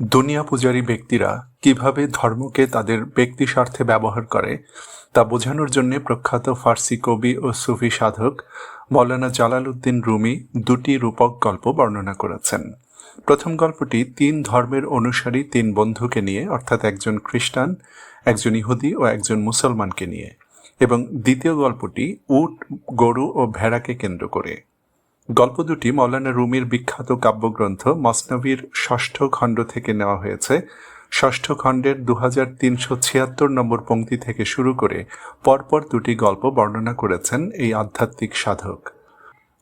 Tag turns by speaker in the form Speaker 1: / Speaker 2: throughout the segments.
Speaker 1: দুনিয়া পূজারী ব্যক্তিরা কীভাবে ধর্মকে তাদের ব্যক্তি স্বার্থে ব্যবহার করে, তা বোঝানোর জন্য প্রখ্যাত ফার্সি কবি ও সুফি সাধক মৌলানা জালালউদ্দিন রুমি দুটি রূপক গল্প বর্ণনা করেছেন। প্রথম গল্পটি তিন ধর্মের অনুসারী তিন বন্ধুকে নিয়ে, অর্থাৎ একজন খ্রিস্টান, একজন ইহুদি ও একজন মুসলমানকে নিয়ে এবং দ্বিতীয় গল্পটি উট, গরু ও ভেড়াকে কেন্দ্র করে। গল্প দুটি মৌলানা রুমির বিখ্যাত কাব্যগ্রন্থ মসনবীর ষষ্ঠ খণ্ড থেকে নেওয়া হয়েছে। ষষ্ঠ খণ্ডের দু হাজার তিনশো ছিয়াত্তর নম্বর পংক্তি থেকে শুরু করে পরপর দুটি গল্প বর্ণনা করেছেন এই আধ্যাত্মিক সাধক।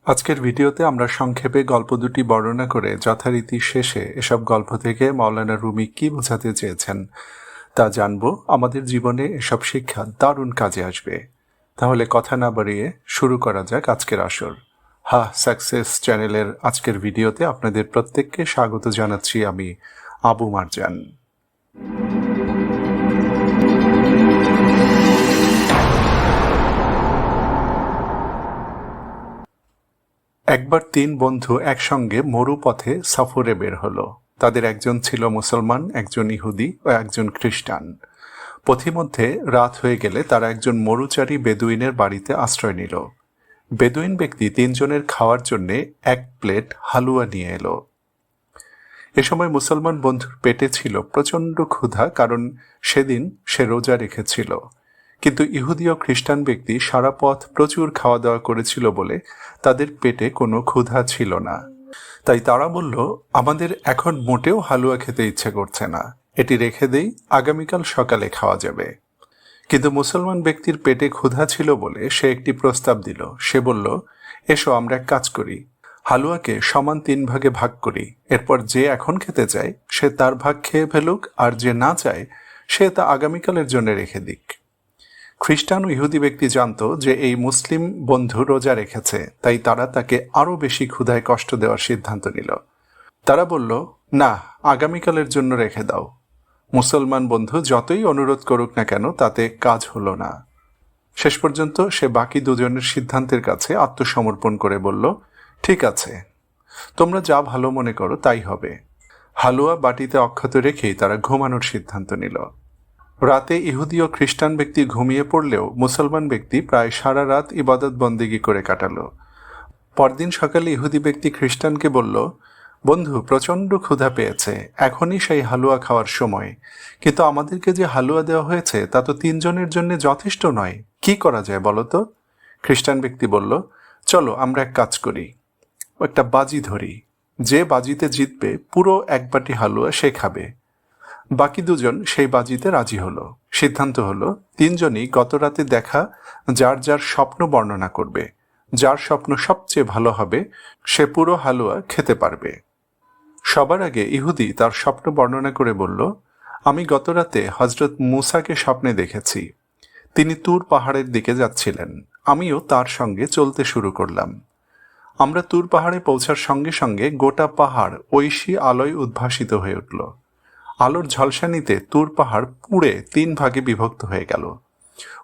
Speaker 1: আজকের ভিডিওতে আমরা সংক্ষেপে গল্প দুটি বর্ণনা করে যথারীতি শেষে এসব গল্প থেকে মাওলানা রুমি কি বোঝাতে চেয়েছেন তা জানব। আমাদের জীবনে এসব শিক্ষা দারুণ কাজে আসবে। তাহলে কথা না বাড়িয়ে শুরু করা যাক আজকের আসর। হা সাকসেস চ্যানেলের আজকের ভিডিওতে আপনাদের প্রত্যেককে স্বাগত জানাচ্ছি আমি আবু মারজান। একবার তিন বন্ধু একসঙ্গে মরুপথে সফরে বের হলো। তাদের একজন ছিল মুসলমান, একজন ইহুদি ও একজন খ্রিস্টান। পথিমধ্যে রাত হয়ে গেলে তারা একজন মরুচারী বেদুইনের বাড়িতে আশ্রয় নিল। বেদুইন ব্যক্তি তিনজনের খাওয়ার জন্য এক প্লেট হালুয়া নিয়ে এলো। এ সময় মুসলমান বন্ধুর পেটে ছিল প্রচণ্ড ক্ষুধা, কারণ সেদিন সে রোজা রেখেছিল। কিন্তু ইহুদি ও খ্রিস্টান ব্যক্তি সারা পথ প্রচুর খাওয়া দাওয়া করেছিল বলে তাদের পেটে কোনো ক্ষুধা ছিল না। তাই তারা বলল, আমাদের এখন মোটেও হালুয়া খেতে ইচ্ছে করছে না। এটি রেখে দেই, আগামীকাল সকালে খাওয়া যাবে। কিন্তু মুসলমান ব্যক্তির পেটে ক্ষুধা ছিল বলে সে একটি প্রস্তাব দিল। সে বলল, এসো, আমরা এক কাজ করি। হালুয়াকে সমান তিন ভাগে ভাগ করি। এরপর যে এখন খেতে চায়, সে তার ভাগ খেয়ে ফেলুক, আর যে না চায়, সে তা আগামীকালের জন্য রেখে দিক। খ্রিস্টান ও ইহুদি ব্যক্তি জানত যে এই মুসলিম বন্ধু রোজা রেখেছে, তাই তারা তাকে আরও বেশি ক্ষুধায় কষ্ট দেওয়ার সিদ্ধান্ত নিল। তারা বলল, না, আগামীকালের জন্য রেখে দাও। মুসলমান বন্ধু, যতই অনুরোধ করুক না কেন, তাতে কাজ হলো না। শেষ পর্যন্ত সে বাকি দুজনের সিদ্ধান্তের কাছে আত্মসমর্পণ করে বলল, ঠিক আছে। তোমরা যা ভালো মনে করো, তাই হবে। হালুয়া বাটিতে অক্ষত রেখেই তারা ঘুমানোর সিদ্ধান্ত নিল। রাতে ইহুদি ও খ্রিস্টান ব্যক্তি ঘুমিয়ে পড়লেও মুসলমান ব্যক্তি প্রায় সারা রাত ইবাদত বন্দিগি করে কাটালো। পরদিন সকালে ইহুদি ব্যক্তি খ্রিস্টানকে বলল বন্ধু, প্রচণ্ড ক্ষুধা পেয়েছে। এখনই সেই হালুয়া খাওয়ার সময়। কিন্তু আমাদেরকে যে হালুয়া দেওয়া হয়েছে, তা তো তিনজনের জন্য যথেষ্ট নয়। কি করা যায় বলো তো? খ্রিস্টান ব্যক্তি বলল, চলো, আমরা এক কাজ করি। একটা বাজি ধরি। যে বাজিতে জিতবে, পুরো এক বাটি হালুয়া সে খাবে। বাকি দুজন সেই বাজিতে রাজি হলো। সিদ্ধান্ত হলো, তিনজনই গত রাতে দেখা যার যার স্বপ্ন বর্ণনা করবে। যার স্বপ্ন সবচেয়ে ভালো হবে, সে পুরো হালুয়া খেতে পারবে। সবার আগে ইহুদি তার স্বপ্ন বর্ণনা করে বলল, আমি গত রাতে হজরত মুসাকে স্বপ্নে দেখেছি। তিনি তুর পাহাড়ের দিকে যাচ্ছিলেন। আমিও তার সঙ্গে চলতে শুরু করলাম। আমরা তুর পাহাড়ে পৌঁছার সঙ্গে সঙ্গে গোটা পাহাড় ঐশী আলোয় উদ্ভাসিত হয়ে উঠল। আলোর ঝলসানিতে তুর পাহাড় পুড়ে তিন ভাগে বিভক্ত হয়ে গেল।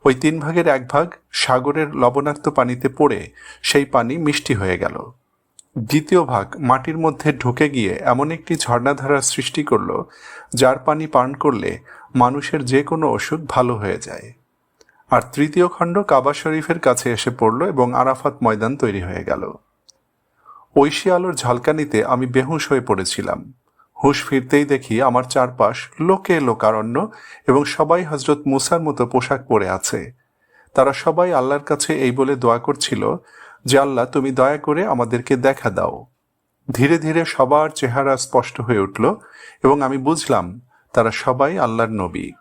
Speaker 1: ওই তিন ভাগের এক ভাগ সাগরের লবণাক্ত পানিতে পড়ে সেই পানি মিষ্টি হয়ে গেল। দ্বিতীয় ভাগ মাটির মধ্যে ঢুকে গিয়ে এমন একটি ঝর্ণাধারার সৃষ্টি করল, যার পানি পান করলে মানুষের যে কোনো অসুখ ভালো হয়ে যায়। আর তৃতীয় খণ্ড কাবা শরীফের কাছে এসে পড়ল এবং আরাফাত ময়দান তৈরি হয়ে গেল। ঐশী আলোর ঝলকানিতে আমি বেহুশ হয়ে পড়েছিলাম। হুশ ফিরতেই দেখি আমার চারপাশ লোকে লোকারণ্য এবং সবাই হজরত মুসার মতো পোশাক পরে আছে। তারা সবাই আল্লাহর কাছে এই বলে দোয়া করছিল যে আল্লাহ, তুমি দয়া করে আমাদেরকে দেখা দাও। ধীরে ধীরে সবার চেহারা স্পষ্ট হয়ে উঠল এবং আমি বুঝলাম তারা সবাই আল্লাহর নবী।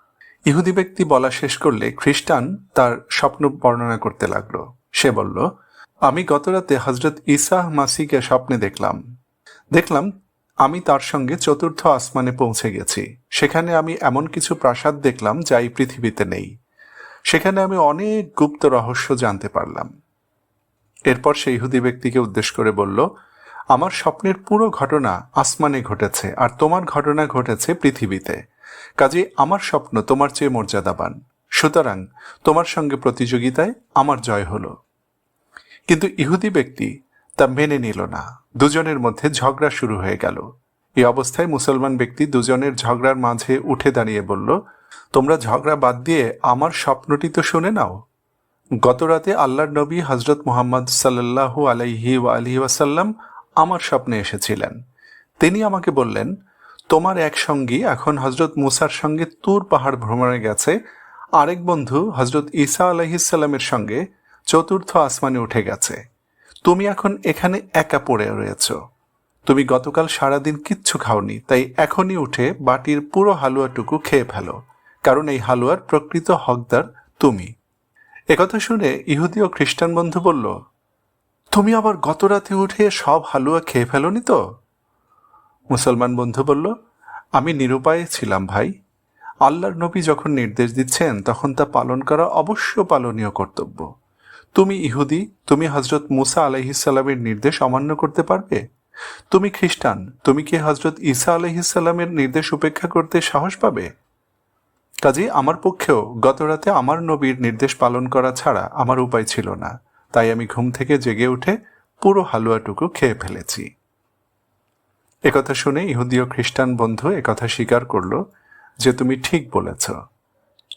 Speaker 1: ইহুদি ব্যক্তি বলা শেষ করলে খ্রিস্টান তার স্বপ্ন বর্ণনা করতে লাগল। সে বলল, আমি গতরাতে হজরত ইসাহ মাসিকে স্বপ্নে দেখলাম। দেখলাম আমি তার সঙ্গে চতুর্থ আসমানে পৌঁছে গেছি। সেখানে আমি এমন কিছু প্রাসাদ দেখলাম যা এই পৃথিবীতে নেই। সেখানে আমি অনেক গুপ্ত রহস্য জানতে পারলাম। এরপর সেই ইহুদি ব্যক্তিকে উদ্দেশ্য করে বলল, আমার স্বপ্নের পুরো ঘটনা আসমানে ঘটেছে আর তোমার ঘটনা ঘটেছে পৃথিবীতে। কাজে আমার স্বপ্ন তোমার চেয়ে মর্যাদাবান। সুতরাং তোমার সঙ্গে প্রতিযোগিতায় আমার জয় হলো। কিন্তু ইহুদি ব্যক্তি তা মেনে নিল না। দুজনের মধ্যে ঝগড়া শুরু হয়ে গেল। এই অবস্থায় মুসলমান ব্যক্তি দুজনের ঝগড়ার মাঝে উঠে দাঁড়িয়ে বলল, তোমরা ঝগড়া বাদ দিয়ে আমার স্বপ্নটি তো শুনে নাও। গতরাতে আল্লাহর নবী হজরত মোহাম্মদ সাল্লাল্লাহু আলাইহি ওয়া আলিহি ওয়াসাল্লাম আমার স্বপ্নে এসেছিলেন। তিনি আমাকে বললেন, তোমার এক সঙ্গী এখন হজরত মুসার সঙ্গে তুর পাহাড় ভ্রমণে গেছে। আরেক বন্ধু হজরত ঈসা আলাহিসাল্লামের সঙ্গে চতুর্থ আসমানে উঠে গেছে। তুমি এখন এখানে একা পড়ে রয়েছ। তুমি গতকাল সারাদিন কিচ্ছু খাওনি, তাই এখনই উঠে বাটির পুরো হালুয়াটুকু খেয়ে ফেলো, কারণ এই হালুয়ার প্রকৃত হকদার তুমি। একথা শুনে ইহুদি ও খ্রিস্টান বন্ধু বলল, তুমি আবার গত রাতে উঠে সব হালুয়া খেয়ে ফেলনি তো? মুসলমান বন্ধু বলল, আমি নিরুপায় ছিলাম ভাই। আল্লাহর নবী যখন নির্দেশ দিচ্ছেন, তখন তা পালন করা অবশ্য পালনীয় কর্তব্য। তুমি ইহুদি, তুমি হজরত মুসা আলহিসাল্লামের নির্দেশ অমান্য করতে পারবে? তুমি খ্রিস্টান, তুমি কি হজরত ঈসা আলহিসাল্লামের নির্দেশ উপেক্ষা করতে সাহস পাবে? কাজে আমার পক্ষেও গত রাতে আমার নবীর নির্দেশ পালন করা ছাড়া আমার উপায় ছিল না। তাই আমি ঘুম থেকে জেগে উঠে পুরো হালুয়াটুকু খেয়ে ফেলেছি। একথা শুনে ইহুদি ও খ্রিস্টান বন্ধু একথা স্বীকার করল যে, তুমি ঠিক বলেছ।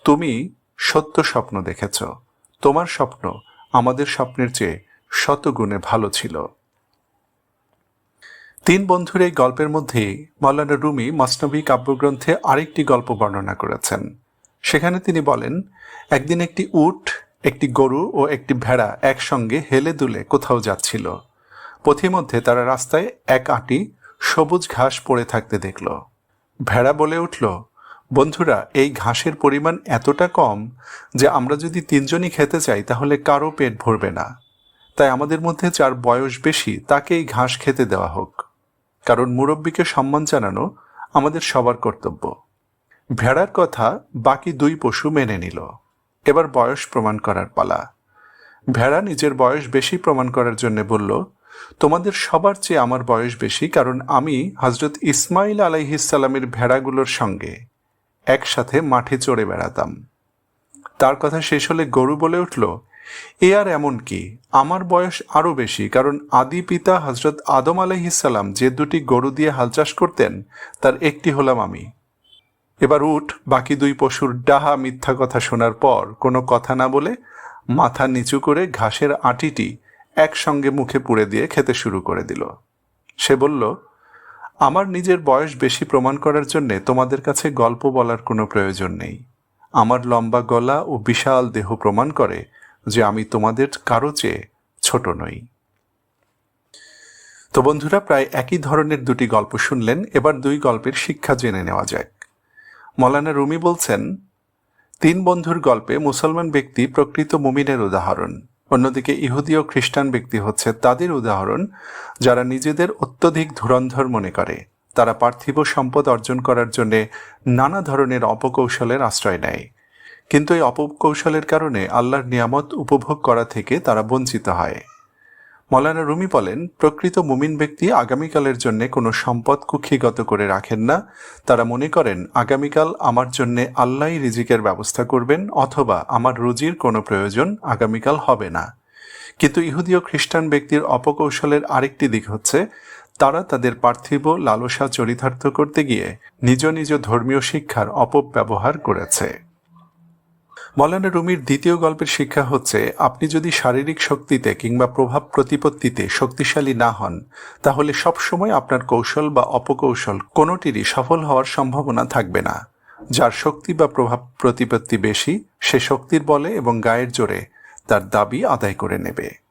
Speaker 1: তুমি সত্য স্বপ্ন দেখেছ। তোমার স্বপ্ন আমাদের স্বপ্নের চেয়ে শতগুণে ভালো ছিল। তিন বন্ধুর এই গল্পের মধ্যেই মৌলানা রুমি মসনবী কাব্যগ্রন্থে আরেকটি গল্প বর্ণনা করেছেন। সেখানে তিনি বলেন, একদিন একটি উট, একটি গরু ও একটি ভেড়া একসঙ্গে হেলে দুলে কোথাও যাচ্ছিল। পথিমধ্যে তারা রাস্তায় এক আঁটি সবুজ ঘাস পড়ে থাকতে দেখল। ভেড়া বলে উঠল, বন্ধুরা, এই ঘাসের পরিমাণ এতটা কম যে আমরা যদি তিনজনই খেতে চাই তাহলে কারও পেট ভরবে না। তাই আমাদের মধ্যে যার বয়স বেশি তাকে এই ঘাস খেতে দেওয়া হোক। কারণ মুরব্বীকে সম্মান জানানো আমাদের সবার কর্তব্য। ভেড়ার কথা বাকি দুই পশু মেনে নিল। এবার বয়স প্রমাণ করার পালা। ভেড়া নিজের বয়স বেশি প্রমাণ করার জন্য বলল, তোমাদের সবার চেয়ে আমার বয়স বেশি কারণ আমি হজরত ইসমাইল আলাইহিসাল্লামের ভেড়াগুলোর সঙ্গে একসাথে মাঠে চড়ে বেড়াতাম। তার কথা শেষ হলে গরু বলে উঠল এ আর এমন কি? আমার বয়স আরও বেশি, কারণ আদি পিতা হজরত আদম আলহিসাল্লাম যে দুটি গরু দিয়ে হাল চাষ করতেন, তার একটি হলাম আমি। এবার উঠ, বাকি দুই পশুর ডাহা মিথ্যা কথা শোনার পর কোনো কথা না বলে মাথা নিচু করে ঘাসের আটিটি একসঙ্গে মুখে পুড়ে দিয়ে খেতে শুরু করে দিল। সে বলল, আমার নিজের বয়স বেশি প্রমাণ করার জন্যে তোমাদের কাছে গল্প বলার কোনো প্রয়োজন নেই। আমার লম্বা গলা ও বিশাল দেহ প্রমাণ করে যে আমি তোমাদের কারও চেয়ে ছোট নই। তো বন্ধুরা, প্রায় একই ধরনের দুটি গল্প শুনলেন। এবার দুই গল্পের শিক্ষা জেনে নেওয়া যাক। মৌলানা রুমি বলছেন, তিন বন্ধুর গল্পে মুসলমান ব্যক্তি প্রকৃত মুমিনের উদাহরণ। অন্যদিকে ইহুদি ও খ্রিস্টান ব্যক্তি হচ্ছে তাদের উদাহরণ, যারা নিজেদের অত্যধিক ধুরন্ধর মনে করে। তারা পার্থিব সম্পদ অর্জন করার জন্য নানা ধরনের অপকৌশলের আশ্রয় নেয়। কিন্তু এই অপকৌশলের কারণে আল্লাহর নিয়ামত উপভোগ করা থেকে তারা বঞ্চিত হয়। মৌলানা রুমি বলেন, প্রকৃত মুমিন ব্যক্তি আগামীকালের জন্য কোনো সম্পদ কুক্ষিগত করে রাখেন না। তারা মনে করেন, আগামীকাল আমার জন্য আল্লাহ রিজিকের ব্যবস্থা করবেন অথবা আমার রুজির কোনো প্রয়োজন আগামীকাল হবে না। কিন্তু ইহুদি ও খ্রিস্টান ব্যক্তির অপকৌশলের আরেকটি দিক হচ্ছে, তারা তাদের পার্থিব লালসা চরিতার্থ করতে গিয়ে নিজ নিজ ধর্মীয় শিক্ষার অপব্যবহার করেছে। মৌলানা রুমির দ্বিতীয় গল্পের শিক্ষা হচ্ছে, আপনি যদি শারীরিক শক্তিতে কিংবা প্রভাব প্রতিপত্তিতে শক্তিশালী না হন, তাহলে সবসময় আপনার কৌশল বা অপকৌশল কোনোটিরই সফল হওয়ার সম্ভাবনা থাকবে না। যার শক্তি বা প্রভাব প্রতিপত্তি বেশি, সে শক্তির বলে এবং গায়ের জোরে তার দাবি আদায় করে নেবে।